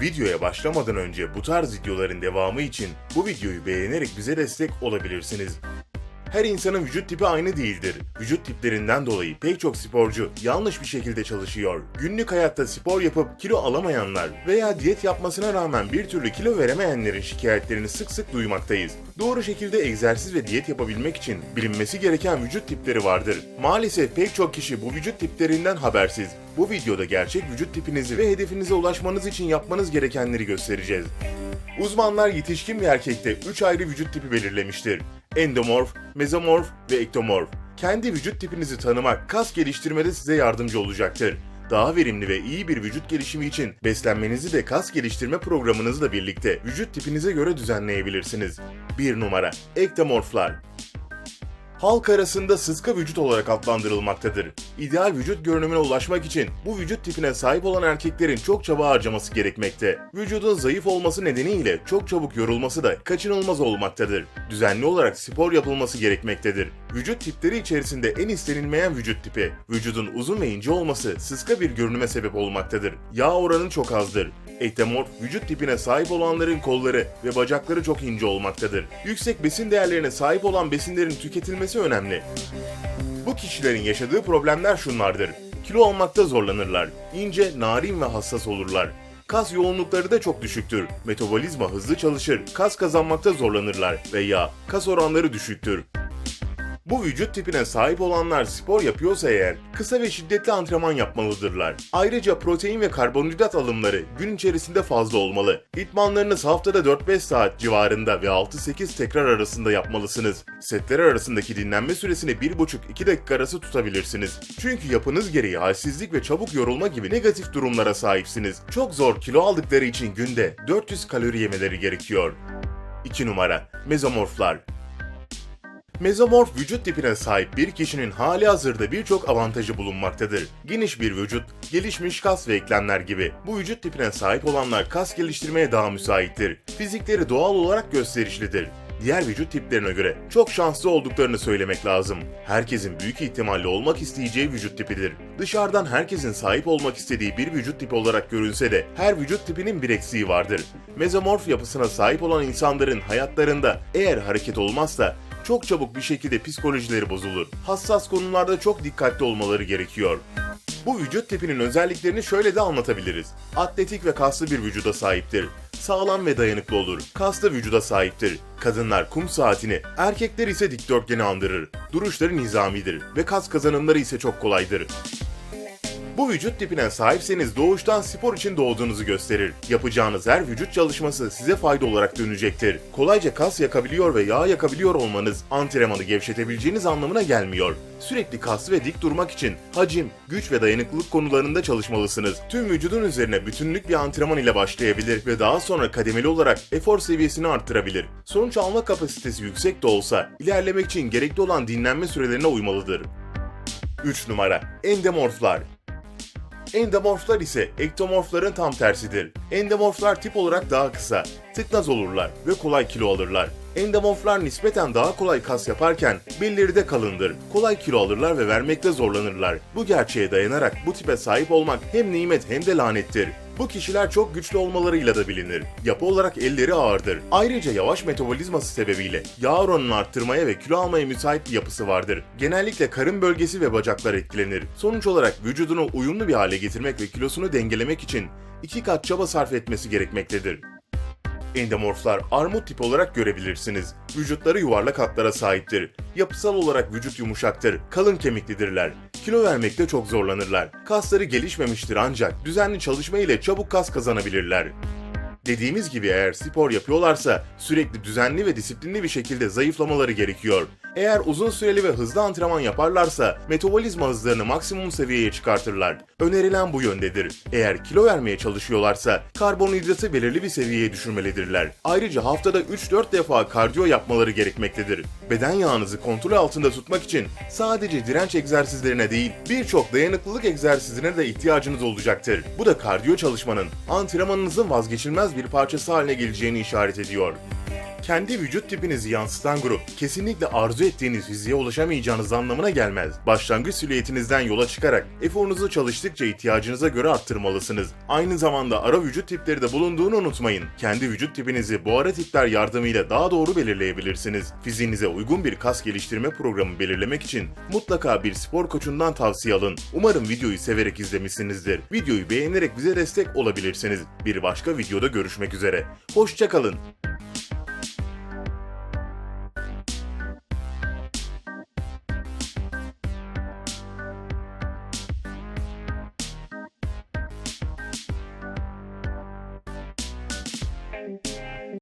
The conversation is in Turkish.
Videoya başlamadan önce bu tarz videoların devamı için bu videoyu beğenerek bize destek olabilirsiniz. Her insanın vücut tipi aynı değildir. Vücut tiplerinden dolayı pek çok sporcu yanlış bir şekilde çalışıyor. Günlük hayatta spor yapıp kilo alamayanlar veya diyet yapmasına rağmen bir türlü kilo veremeyenlerin şikayetlerini sık sık duymaktayız. Doğru şekilde egzersiz ve diyet yapabilmek için bilinmesi gereken vücut tipleri vardır. Maalesef pek çok kişi bu vücut tiplerinden habersiz. Bu videoda gerçek vücut tipinizi ve hedefinize ulaşmanız için yapmanız gerekenleri göstereceğiz. Uzmanlar yetişkin bir erkekte 3 ayrı vücut tipi belirlemiştir. Endomorf, mezomorf ve ektomorf. Kendi vücut tipinizi tanımak kas geliştirmede size yardımcı olacaktır. Daha verimli ve iyi bir vücut gelişimi için beslenmenizi de kas geliştirme programınızla birlikte vücut tipinize göre düzenleyebilirsiniz. 1 numara Ektomorflar halk arasında sıska vücut olarak adlandırılmaktadır. İdeal vücut görünümüne ulaşmak için bu vücut tipine sahip olan erkeklerin çok çaba harcaması gerekmekte. Vücudun zayıf olması nedeniyle çok çabuk yorulması da kaçınılmaz olmaktadır. Düzenli olarak spor yapılması gerekmektedir. Vücut tipleri içerisinde en istenilmeyen vücut tipi, vücudun uzun ve ince olması sıska bir görünüme sebep olmaktadır. Yağ oranı çok azdır. Ektomorf vücut tipine sahip olanların kolları ve bacakları çok ince olmaktadır. Yüksek besin değerlerine sahip olan besinlerin tüketilmesi önemli. Bu kişilerin yaşadığı problemler şunlardır. Kilo almakta zorlanırlar. İnce, narin ve hassas olurlar. Kas yoğunlukları da çok düşüktür. Metabolizma hızlı çalışır. Kas kazanmakta zorlanırlar veya kas oranları düşüktür. Bu vücut tipine sahip olanlar spor yapıyorsa eğer kısa ve şiddetli antrenman yapmalıdırlar. Ayrıca protein ve karbonhidrat alımları gün içerisinde fazla olmalı. İtmanlarınız haftada 4-5 saat civarında ve 6-8 tekrar arasında yapmalısınız. Setler arasındaki dinlenme süresini 1,5-2 dakika arası tutabilirsiniz. Çünkü yapınız gereği halsizlik ve çabuk yorulma gibi negatif durumlara sahipsiniz. Çok zor kilo aldıkları için günde 400 kalori yemeleri gerekiyor. 2 numara Mezomorflar Mezomorf vücut tipine sahip bir kişinin hali hazırda birçok avantajı bulunmaktadır. Geniş bir vücut, gelişmiş kas ve eklemler gibi. Bu vücut tipine sahip olanlar kas geliştirmeye daha müsaittir. Fizikleri doğal olarak gösterişlidir. Diğer vücut tiplerine göre çok şanslı olduklarını söylemek lazım. Herkesin büyük ihtimalle olmak isteyeceği vücut tipidir. Dışarıdan herkesin sahip olmak istediği bir vücut tipi olarak görünse de her vücut tipinin bir eksiği vardır. Mezomorf yapısına sahip olan insanların hayatlarında eğer hareket olmazsa çok çabuk bir şekilde psikolojileri bozulur. Hassas konularda çok dikkatli olmaları gerekiyor. Bu vücut tipinin özelliklerini şöyle de anlatabiliriz. Atletik ve kaslı bir vücuda sahiptir. Sağlam ve dayanıklı olur. Kaslı vücuda sahiptir. Kadınlar kum saatini, erkekler ise dikdörtgeni andırır. Duruşları nizamidir ve kas kazanımları ise çok kolaydır. Bu vücut tipine sahipseniz doğuştan spor için doğduğunuzu gösterir. Yapacağınız her vücut çalışması size fayda olarak dönecektir. Kolayca kas yakabiliyor ve yağ yakabiliyor olmanız antrenmanı gevşetebileceğiniz anlamına gelmiyor. Sürekli kaslı ve dik durmak için hacim, güç ve dayanıklılık konularında çalışmalısınız. Tüm vücudun üzerine bütünlük bir antrenman ile başlayabilir ve daha sonra kademeli olarak efor seviyesini arttırabilir. Sonuç alma kapasitesi yüksek de olsa ilerlemek için gerekli olan dinlenme sürelerine uymalıdır. 3 numara Endemorflar Endomorflar ise ektomorfların tam tersidir. Endomorflar tip olarak daha kısa, tıknaz olurlar ve kolay kilo alırlar. Endomorflar nispeten daha kolay kas yaparken belleri de kalındır. Kolay kilo alırlar ve vermekte zorlanırlar. Bu gerçeğe dayanarak bu tipe sahip olmak hem nimet hem de lanettir. Bu kişiler çok güçlü olmalarıyla da bilinir. Yapı olarak elleri ağırdır. Ayrıca yavaş metabolizması sebebiyle yağ oranını arttırmaya ve kilo almaya müsait bir yapısı vardır. Genellikle karın bölgesi ve bacaklar etkilenir. Sonuç olarak vücudunu uyumlu bir hale getirmek ve kilosunu dengelemek için iki kat çaba sarf etmesi gerekmektedir. Endomorflar armut tipi olarak görebilirsiniz. Vücutları yuvarlak hatlara sahiptir. Yapısal olarak vücut yumuşaktır, kalın kemiklidirler. Kilo vermekte çok zorlanırlar. Kasları gelişmemiştir ancak düzenli çalışma ile çabuk kas kazanabilirler. Dediğimiz gibi eğer spor yapıyorlarsa sürekli düzenli ve disiplinli bir şekilde zayıflamaları gerekiyor. Eğer uzun süreli ve hızlı antrenman yaparlarsa metabolizma hızlarını maksimum seviyeye çıkartırlar. Önerilen bu yöndedir. Eğer kilo vermeye çalışıyorlarsa karbonhidratı belirli bir seviyeye düşürmelidirler. Ayrıca haftada 3-4 defa kardiyo yapmaları gerekmektedir. Beden yağınızı kontrol altında tutmak için sadece direnç egzersizlerine değil birçok dayanıklılık egzersizine de ihtiyacınız olacaktır. Bu da kardiyo çalışmanın antrenmanınızın vazgeçilmez bir parçası haline geleceğini işaret ediyor. Kendi vücut tipinizi yansıtan grup, kesinlikle arzu ettiğiniz fiziğe ulaşamayacağınız anlamına gelmez. Başlangıç silüetinizden yola çıkarak eforunuzu çalıştıkça ihtiyacınıza göre arttırmalısınız. Aynı zamanda ara vücut tipleri de bulunduğunu unutmayın. Kendi vücut tipinizi bu ara tipler yardımıyla daha doğru belirleyebilirsiniz. Fiziğinize uygun bir kas geliştirme programı belirlemek için mutlaka bir spor koçundan tavsiye alın. Umarım videoyu severek izlemişsinizdir. Videoyu beğenerek bize destek olabilirsiniz. Bir başka videoda görüşmek üzere. Hoşçakalın.